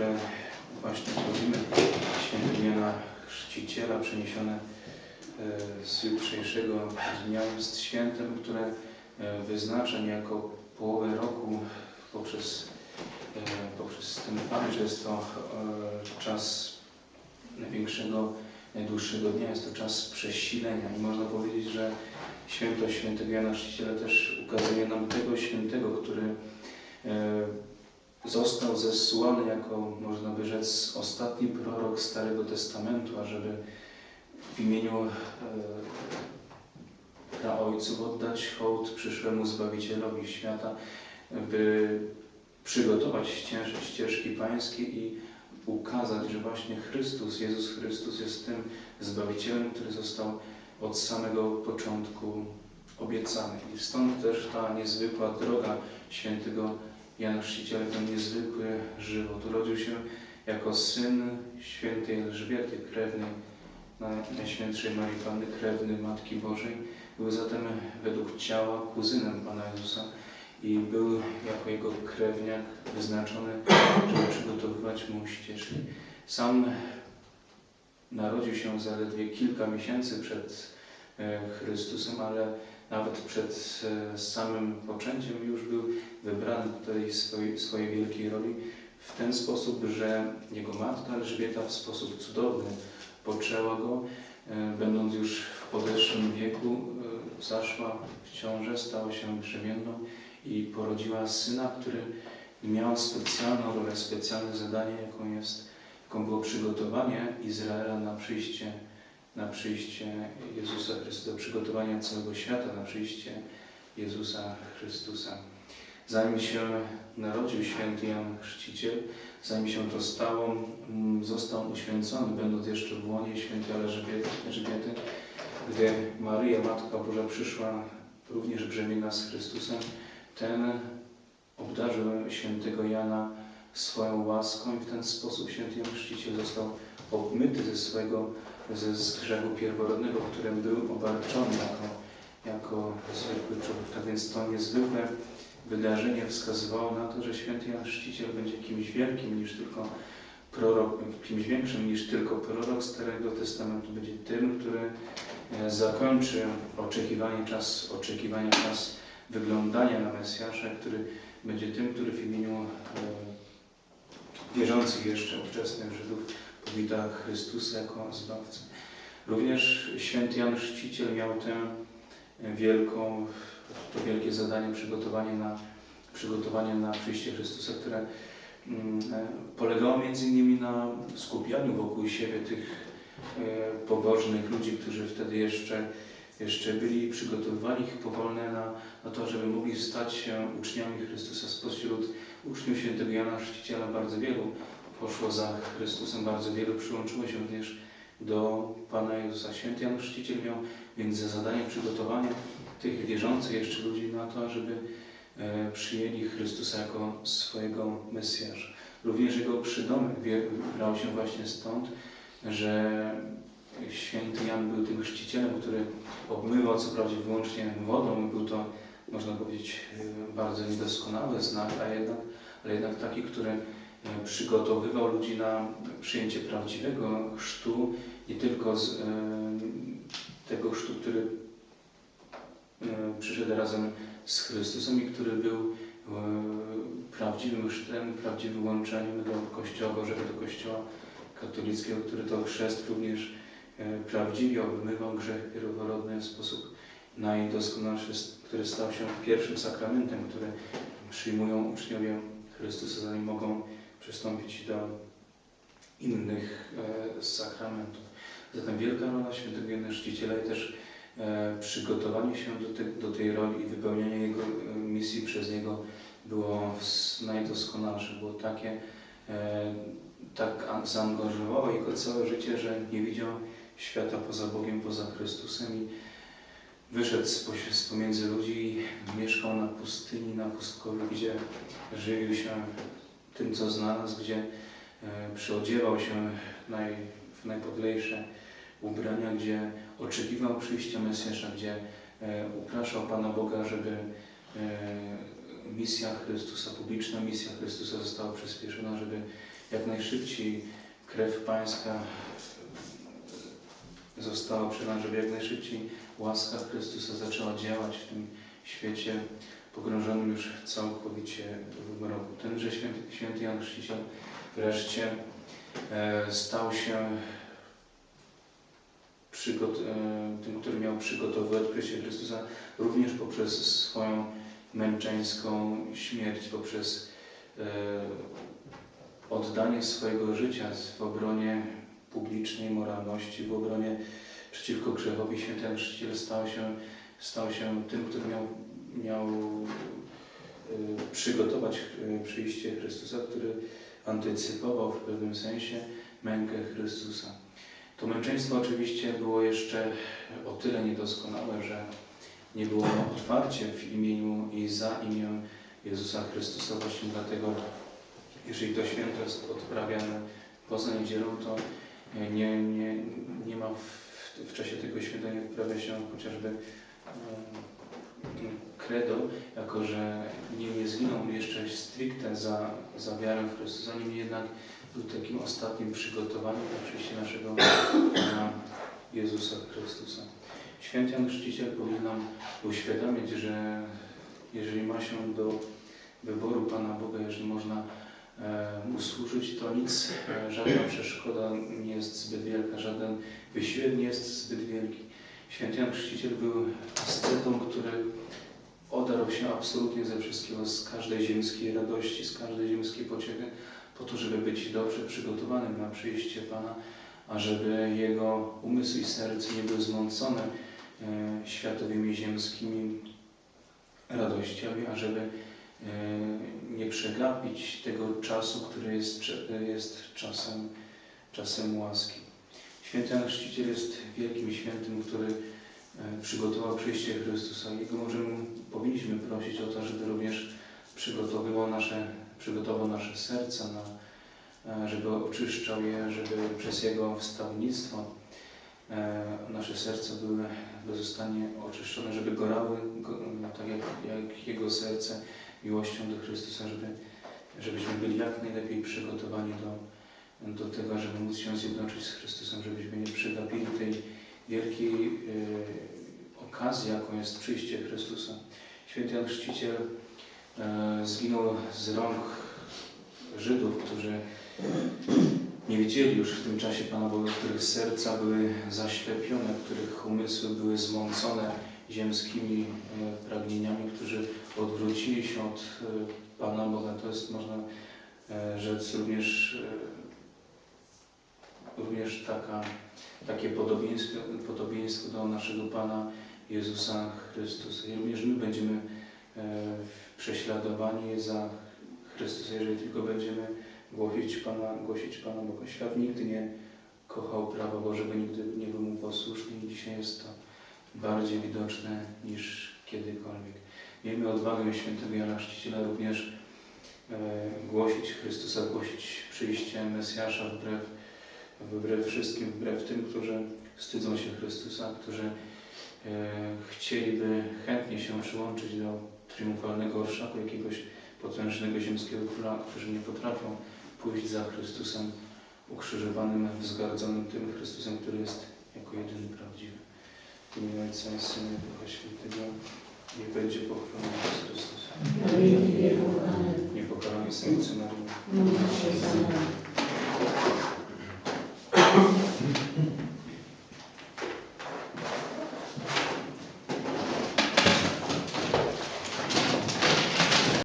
które właśnie słowimy świętego Jana Chrzciciela, przeniesione e, z jutrzejszego dnia jest świętem, które e, wyznacza niejako połowę roku poprzez, e, poprzez ten fakt, że jest to czas największego, najdłuższego dnia, jest to czas przesilenia. I można powiedzieć, że święto świętego Jana Chrzciciela też ukazuje nam tego świętego, który został zesłany jako, można by rzec, ostatni prorok Starego Testamentu, ażeby w imieniu e, praojców oddać hołd przyszłemu Zbawicielowi świata, by przygotować ścieżki, ścieżki pańskie i ukazać, że właśnie Chrystus, Jezus Chrystus jest tym Zbawicielem, który został od samego początku obiecany. I stąd też ta niezwykła droga świętego Jan Chrzciciel ten niezwykły żywot. Urodził się jako syn świętej Elżbiety, krewnej Najświętszej Marii Panny, krewny Matki Bożej. Był zatem według ciała kuzynem Pana Jezusa i był jako jego krewniak wyznaczony, żeby przygotowywać mu ścieżki. Sam narodził się zaledwie kilka miesięcy przed e, Chrystusem, ale nawet przed e, samym poczęciem już był wybrany do tej swojej, swojej wielkiej roli w ten sposób, że jego matka Elżbieta w sposób cudowny poczęła go, e, będąc już w podeszłym wieku, e, zaszła w ciążę, stała się brzemienną i porodziła syna, który miał specjalną rolę, specjalne zadanie, jaką jest, jaką było przygotowanie Izraela na przyjście, na przyjście Jezusa Chrystusa, przygotowanie całego świata na przyjście Jezusa Chrystusa. Zanim się narodził święty Jan Chrzciciel, zanim się to stało, mm, został uświęcony, będąc jeszcze w łonie świętej Elżbiety, gdy Maryja, Matka Boża, przyszła również brzemienna z Chrystusem, ten obdarzył świętego Jana swoją łaską i w ten sposób święty Jan Chrzciciel został obmyty ze swojego, ze z grzechu pierworodnego, którym był obarczony jako, jako zwykły człowiek. Tak więc to niezwykłe wydarzenie wskazywało na to, że święty Jan Chrzciciel będzie kimś wielkim niż tylko prorok, kimś większym niż tylko prorok Starego Testamentu, będzie tym, który e, zakończy oczekiwanie czas, oczekiwania czas wyglądania na Mesjasza, który będzie tym, który w imieniu e, wierzących jeszcze ówczesnych Żydów powita Chrystusa jako Zbawcę. Również święty Jan Chrzciciel miał tę wielką to wielkie zadanie przygotowanie na, przygotowanie na przyjście Chrystusa, które mm, e, polegało między innymi na skupianiu wokół siebie tych e, pobożnych ludzi, którzy wtedy jeszcze, jeszcze byli i przygotowywali ich powolne na, na to, żeby mogli stać się uczniami Chrystusa. Spośród uczniów świętego Jana Chrzciciela bardzo wielu poszło za Chrystusem, bardzo wielu przyłączyło się również do Pana Jezusa. Święty Jan Chrzciciel miał więc za zadanie przygotowania tych wierzących jeszcze ludzi na to, żeby e, przyjęli Chrystusa jako swojego Mesjasza. Również jego przydomek brał się właśnie stąd, że święty Jan był tym chrzcicielem, który obmywał co prawda wyłącznie wodą. Był to, można powiedzieć, e, bardzo niedoskonały znak, a jednak, ale jednak taki, który przygotowywał ludzi na przyjęcie prawdziwego chrztu, nie tylko z, tego chrztu, który E, przyszedł razem z Chrystusem i który był e, prawdziwym chrztem, prawdziwym łączeniem do Kościoła Bożego, do Kościoła katolickiego, który to chrzest również e, prawdziwie obmywał grzech pierworodny w sposób najdoskonalszy, który stał się pierwszym sakramentem, który przyjmują uczniowie Chrystusa, zanim mogą przystąpić do innych sakramentów. Zatem wielka rola świętego Jana Chrzciciela i też E, przygotowanie się do, te, do tej roli i wypełnianie jego e, misji przez niego było najdoskonalsze. Było takie, e, tak zaangażowało jego całe życie, że nie widział świata poza Bogiem, poza Chrystusem i wyszedł z pomiędzy ludzi mieszkał na pustyni, na pustkowiu, gdzie żywił się tym, co znalazł, gdzie przyodziewał się w najpodlejsze ubrania, gdzie oczekiwał przyjścia Mesjasza, gdzie e, upraszał Pana Boga, żeby e, misja Chrystusa, publiczna misja Chrystusa została przyspieszona, żeby jak najszybciej krew Pańska została przelana, żeby jak najszybciej łaska Chrystusa zaczęła działać w tym świecie pogrążonym już całkowicie w mroku. Tenże święty, święty Jan Chrzciciel wreszcie e, stał się przygot- e, tym, który miał przygotowywać przyjście Chrystusa również poprzez swoją męczeńską śmierć, poprzez e, oddanie swojego życia w obronie publicznej moralności, w obronie przeciwko grzechowi. Święty Jan Chrzciciel stał się, stał się tym, który miał, miał e, przygotować e, przyjście Chrystusa, który antycypował w pewnym sensie mękę Chrystusa. To męczeństwo oczywiście było jeszcze o tyle niedoskonałe, że nie było otwarcie w imieniu i za imię Jezusa Chrystusa. Właśnie dlatego, jeżeli to święto jest odprawiane poza niedzielą, to nie, nie, nie ma w, w czasie tego święta nie odprawia się chociażby e, credo, jako że nie, nie zginął jeszcze stricte za, za wiarę w Chrystusa, niemniej jednak był takim ostatnim przygotowaniem przyjście naszego Pana Jezusa Chrystusa. Święty Jan Chrzciciel powinien nam uświadomić, że jeżeli ma się do wyboru Pana Boga, jeżeli można e, Mu służyć, to nic, e, żadna przeszkoda nie jest zbyt wielka, żaden wysiłek nie jest zbyt wielki. Święty Jan Chrzciciel był ascetą, który odarł się absolutnie ze wszystkiego, z każdej ziemskiej radości, z każdej ziemskiej pociechy, po to, żeby być dobrze przygotowanym na przyjście Pana, a żeby jego umysł i serce nie były zmącone e, światowymi, ziemskimi radościami, a żeby e, nie przegapić tego czasu, który jest, jest czasem, czasem łaski. Święty Jan Chrzciciel jest wielkim świętym, który e, przygotował przyjście Chrystusa. Jego możemy, powinniśmy prosić o to, żeby również przygotowywał nasze, przygotował nasze serca, na, e, żeby oczyszczał je, żeby przez Jego wstawnictwo nasze serca były bezustannie oczyszczone, żeby gorały tak jak, jak Jego serce miłością do Chrystusa, żeby, żebyśmy byli jak najlepiej przygotowani do, do tego, żeby móc się zjednoczyć z Chrystusem, żebyśmy nie przegapili tej wielkiej y, okazji, jaką jest przyjście Chrystusa. Święty Jan Chrzciciel y, zginął z rąk Żydów, którzy nie widzieli już w tym czasie Pana Boga, których serca były zaślepione, których umysły były zmącone ziemskimi e, pragnieniami, którzy odwrócili się od e, Pana Boga. To jest, można rzec, również, również taka, takie podobieństwo, podobieństwo do naszego Pana Jezusa Chrystusa. I również my będziemy prześladowani za Chrystusa, jeżeli tylko będziemy głosić Pana, głosić Pana Boga. Świat nigdy nie kochał prawa Bożego, nigdy nie był mu posłuszny i dzisiaj jest to bardziej widoczne niż kiedykolwiek. Miejmy odwagę świętego Jana Chrzciciela również e, głosić Chrystusa, głosić przyjście Mesjasza wbrew, wbrew wszystkim, wbrew tym, którzy wstydzą się Chrystusa, którzy e, chcieliby chętnie się przyłączyć do triumfalnego orszaku jakiegoś potężnego ziemskiego króla, którzy nie potrafią pójść za Chrystusem ukrzyżowanym, wzgardzonym tym Chrystusem, który jest jako jedyny prawdziwy. W imię Ojca i Syna Ducha Świętego niech będzie pochwalony Chrystus. Niepokalany serce Maryi.